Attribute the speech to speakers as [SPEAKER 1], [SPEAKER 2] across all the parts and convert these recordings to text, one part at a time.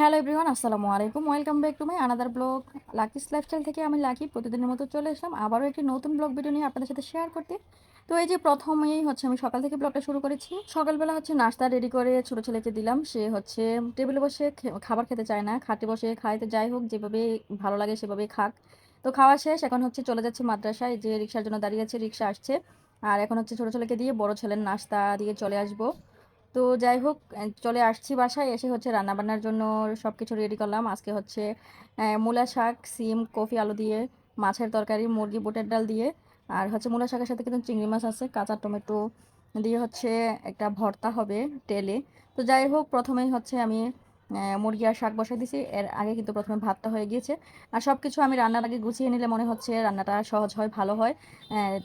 [SPEAKER 1] Hello everyone আসসালামু আলাইকুম। Welcome back to my another blog Lucky's lifestyle থেকে আমি লাকি প্রতিদিনের মতো চলে এসলাম আবারও একটি নতুন ব্লগ ভিডিও নিয়ে আপনাদের সাথে শেয়ার করতে। তো এই যে প্রথমেই হচ্ছে আমি সকাল থেকে ব্লগটা শুরু করেছি। সকালবেলা হচ্ছে নাস্তা রেডি করে ছোটো ছেলেকে দিলাম। সে হচ্ছে টেবিলে বসে খাবার খেতে চায় না। খাটে বসে খাইতে যাই হোক যেভাবে ভালো লাগে সেভাবে খাক। তো খাওয়া শেষ, এখন হচ্ছে চলে যাচ্ছে মাদ্রাসায়। যে রিক্সার জন্য দাঁড়িয়ে আছে, রিক্সা আসছে। আর এখন হচ্ছে ছোটো ছেলেকে দিয়ে বড় ছেলের নাস্তা দিয়ে চলে আসব। তো যাই হোক চলে আসছি বাসায়, এসে হচ্ছে রান্নাবান্নার জন্য সব কিছু রেডি করলাম। আজকে হচ্ছে মূলা শাক, সিম, কফি, আলু দিয়ে, মাছের তরকারি, মুরগি, বুটের ডাল দিয়ে, আর হচ্ছে মূলা শাকের সাথে কিন্তু চিংড়ি মাছ আছে, কাঁচা টমেটো দিয়ে হচ্ছে একটা ভর্তা হবে তেলে। তো যাই হোক প্রথমেই হচ্ছে আমি মুরগি আর শাক বসাই দিছি। এর আগে কিন্তু প্রথমে ভাতটা হয়ে গিয়েছে। আর সব কিছু আমি রান্নার আগে গুছিয়ে নিলে মনে হচ্ছে রান্নাটা সহজ হয়, ভালো হয়।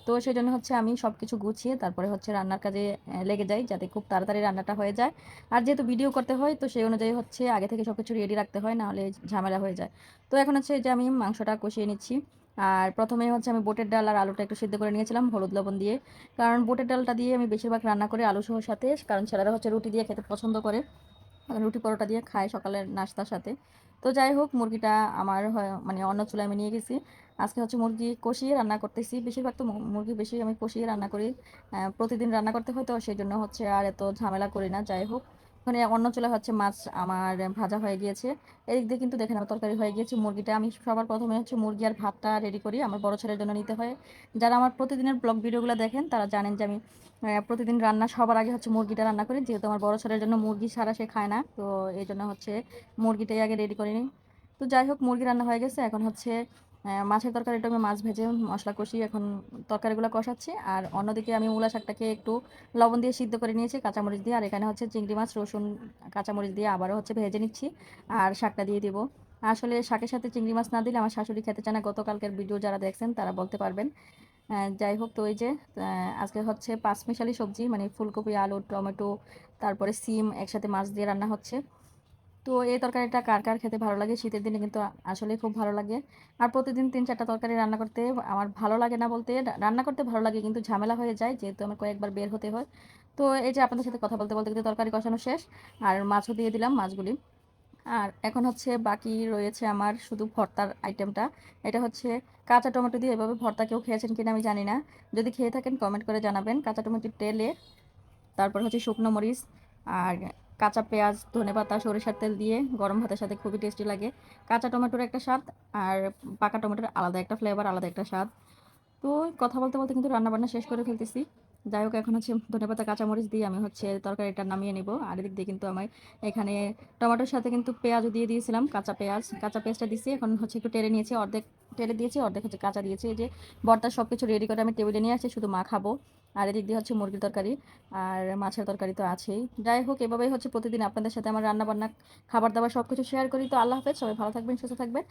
[SPEAKER 1] তো সেই জন্য হচ্ছে আমি সব কিছু গুছিয়ে তারপরে হচ্ছে রান্নার কাজে লেগে যাই যাতে খুব তাড়াতাড়ি রান্নাটা হয়ে যায়। আর যেহেতু ভিডিও করতে হয়, তো সেই অনুযায়ী হচ্ছে আগে থেকে সব কিছু রেডি রাখতে হয়, নাহলে ঝামেলা হয়ে যায়। তো এখন হচ্ছে যে আমি মাংসটা কষিয়ে নিচ্ছি। আর প্রথমে হচ্ছে আমি বোটের ডাল আর আলুটা একটু সিদ্ধ করে নিয়েছিলাম, হলুদ লবণ দিয়ে। কারণ বোটের ডালটা দিয়ে আমি বেশিরভাগ রান্না করি আলু সহ সাথে, কারণ ছেলেরা হচ্ছে রুটি দিয়ে খেতে পছন্দ করে। রুটি পরোটা দিয়ে খাই সকালের নাস্তার সাথে। তো যাই হোক, মুরগিটা আমার মানে অন্য চুলায় আমি নিয়ে গেছি। আজকে হচ্ছে মুরগি কষিয়ে রান্না করতেছি। বেশিরভাগ তো মুরগি বেশি আমি কষিয়ে রান্না করি। প্রতিদিন রান্না করতে হয় তো, সেই জন্য হচ্ছে আর এত ঝামেলা করি না। যাই হোক ওখানে অন্য চুলা হচ্ছে মাছ আমার ভাজা হয়ে গিয়েছে। এদিক দিয়ে কিন্তু দেখেন আমার তরকারি হয়ে গিয়েছে মুরগিটা। আমি সবার প্রথমে হচ্ছে মুরগি আর ভাতটা রেডি করি আমার বড় ছেলের জন্য নিতে হয়। যারা আমার প্রতিদিনের ব্লগ ভিডিওগুলো দেখেন তারা জানেন যে আমি প্রতিদিন রান্না সবার আগে হচ্ছে মুরগিটা রান্না করি। যেহেতু আমার বড় ছেলের জন্য মুরগি সারা সে খায় না, তো এই জন্য হচ্ছে মুরগিটাই আগে রেডি করে নিই। তো যাই হোক, মুরগি রান্না হয়ে গেছে। এখন হচ্ছে মাছের তরকারিটা আমি মাছ ভেজে, মশলা কষি এখন তরকারিগুলো কষাচ্ছি। আর অন্যদিকে আমি মূলা শাকটাকে একটু লবণ দিয়ে সিদ্ধ করে নিয়েছি, কাঁচামরিচ দিয়ে। আর এখানে হচ্ছে চিংড়ি মাছ, রসুন, কাঁচামরিচ দিয়ে আবারও হচ্ছে ভেজে নিচ্ছি আর শাকটা দিয়ে দিব। আসলে শাকের সাথে চিংড়ি মাছ না দিলে আমার শাশুড়ি খেতে চায় না। গতকালকের ভিডিও যারা দেখছেন তারা বলতে পারবেন। যাই হোক, তো এই যে আজকে হচ্ছে পাঁচমিশালি সবজি মানে ফুলকপি, আলু, টমেটো, তারপরে সিম একসাথে মাছ দিয়ে রান্না হচ্ছে। তো এই তরকারিটা কার কার খেতে ভালো লাগে? শীতের দিনে কিন্তু আসলে খুব ভালো লাগে। আর প্রতিদিন তিন চারটা তরকারি রান্না করতে আমার ভালো লাগে না বলতে রান্না করতে ভালো লাগে কিন্তু ঝামেলা হয়ে যায় যেহেতু আমার কয়েকবার বের হতে হয়। তো এই যে আপনাদের সাথে কথা বলতে বলতে কিন্তু তরকারি কষানো শেষ, আর মাছও দিয়ে দিলাম মাছগুলি। আর এখন হচ্ছে বাকি রয়েছে আমার শুধু ভর্তার আইটেমটা এটা হচ্ছে কাঁচা টমেটো দিয়ে এভাবে ভর্তা কেউ খেয়েছেন কিনা আমি জানি না। যদি খেয়ে থাকেন কমেন্ট করে জানাবেন। কাঁচা টমেটো তেলে, তারপর হচ্ছে শুকনো মরিচ, আর কাঁচা পেঁয়াজ, ধনে পাতা, সরিষার তেল দিয়ে গরম ভাতের সাথে খুবই টেস্টি লাগে। কাঁচা টমেটোর একটা স্বাদ আর পাকা টমেটোর আলাদা একটা ফ্লেভার আলাদা একটা স্বাদ। তো কথা বলতে বলতে কিন্তু রান্নাবান্না শেষ করে ফেলতেছি। যাই হোক, এখন হচ্ছে ধনেপাতা কাঁচামরিচ দিয়ে আমি হচ্ছে তরকারিটা নামিয়ে নিব। আর এদিক দিয়ে কিন্তু আমি এখানে টমেটোর সাথে কিন্তু পেঁয়াজও দিয়ে দিয়েছিলাম, কাঁচা পেঁয়াজ। কাঁচা পেঁয়াজটা দিয়েছি এখন হচ্ছে একটু টেরে নিয়েছি, অর্ধেক টেরে দিয়েছি, অর্ধেক হচ্ছে কাঁচা দিয়েছি। এই যে বর্তার সব কিছু রেডি করে আমি টেবিলে নিয়ে আসছি, শুধু মা খাব। আর এদিক দিয়ে হচ্ছে মুরগির তরকারি আর মাছের তরকারি তো আছেই। যাই হোক, এভাবেই হচ্ছে প্রতিদিন আপনাদের সাথে আমার রান্নাবান্না খাবার দাবার সব কিছু শেয়ার করি। তো আল্লাহ হাফেজ, সবাই ভালো থাকবেন, সুস্থ থাকবেন।